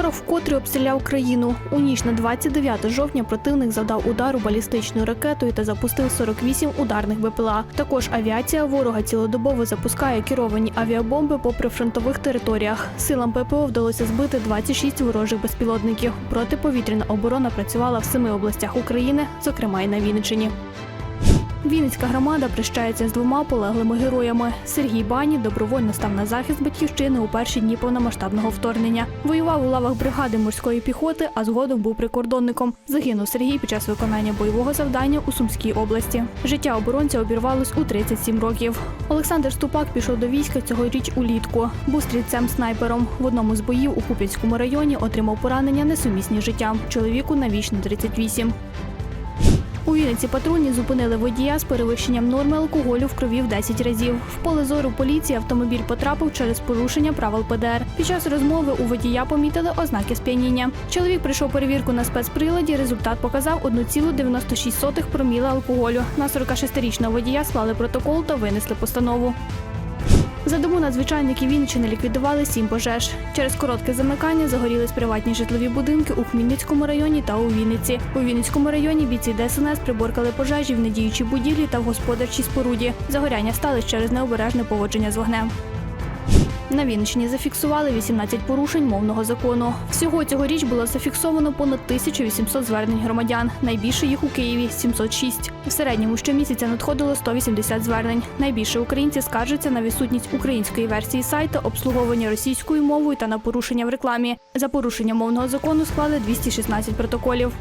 Ворог вкотре обстріляв країну. У ніч на 29 жовтня противник завдав удару балістичною ракетою та запустив 48 ударних БПЛА. Також авіація ворога цілодобово запускає керовані авіабомби по прифронтових територіях. Силам ППО вдалося збити 26 ворожих безпілотників. Протиповітряна оборона працювала в семи областях України, зокрема й на Вінниччині. Вінницька громада прощається з двома полеглими героями. Сергій Бані добровольно став на захист батьківщини у перші дні повномасштабного вторгнення. Воював у лавах бригади морської піхоти, а згодом був прикордонником. Загинув Сергій під час виконання бойового завдання у Сумській області. Життя оборонця обірвалось у 37 років. Олександр Ступак пішов до війська цьогоріч улітку. Був стрільцем-снайпером. В одному з боїв у Куп'янському районі отримав поранення несумісні з життям. Чоловіку навічно 38. Вінниці патрульні зупинили водія з перевищенням норми алкоголю в крові в 10 разів. В поле зору поліції автомобіль потрапив через порушення правил ПДР. Під час розмови у водія помітили ознаки сп'яніння. Чоловік прийшов перевірку на спецприладі. Результат показав 1,96 проміла алкоголю. На 46-річного водія склали протокол та винесли постанову. За добу надзвичайники Вінничини ліквідували сім пожеж. Через коротке замикання загорілись приватні житлові будинки у Хмельницькому районі та у Вінниці. У Вінницькому районі бійці ДСНС приборкали пожежі в недіючій будівлі та в господарчій споруді. Загоряння стали через необережне поводження з вогнем. На Вінниччині зафіксували 18 порушень мовного закону. Всього цьогоріч було зафіксовано понад 1800 звернень громадян. Найбільше їх у Києві 706. В середньому щомісяця надходило 180 звернень. Найбільше українці скаржаться на відсутність української версії сайту, обслуговування російською мовою та на порушення в рекламі. За порушення мовного закону склали 216 протоколів.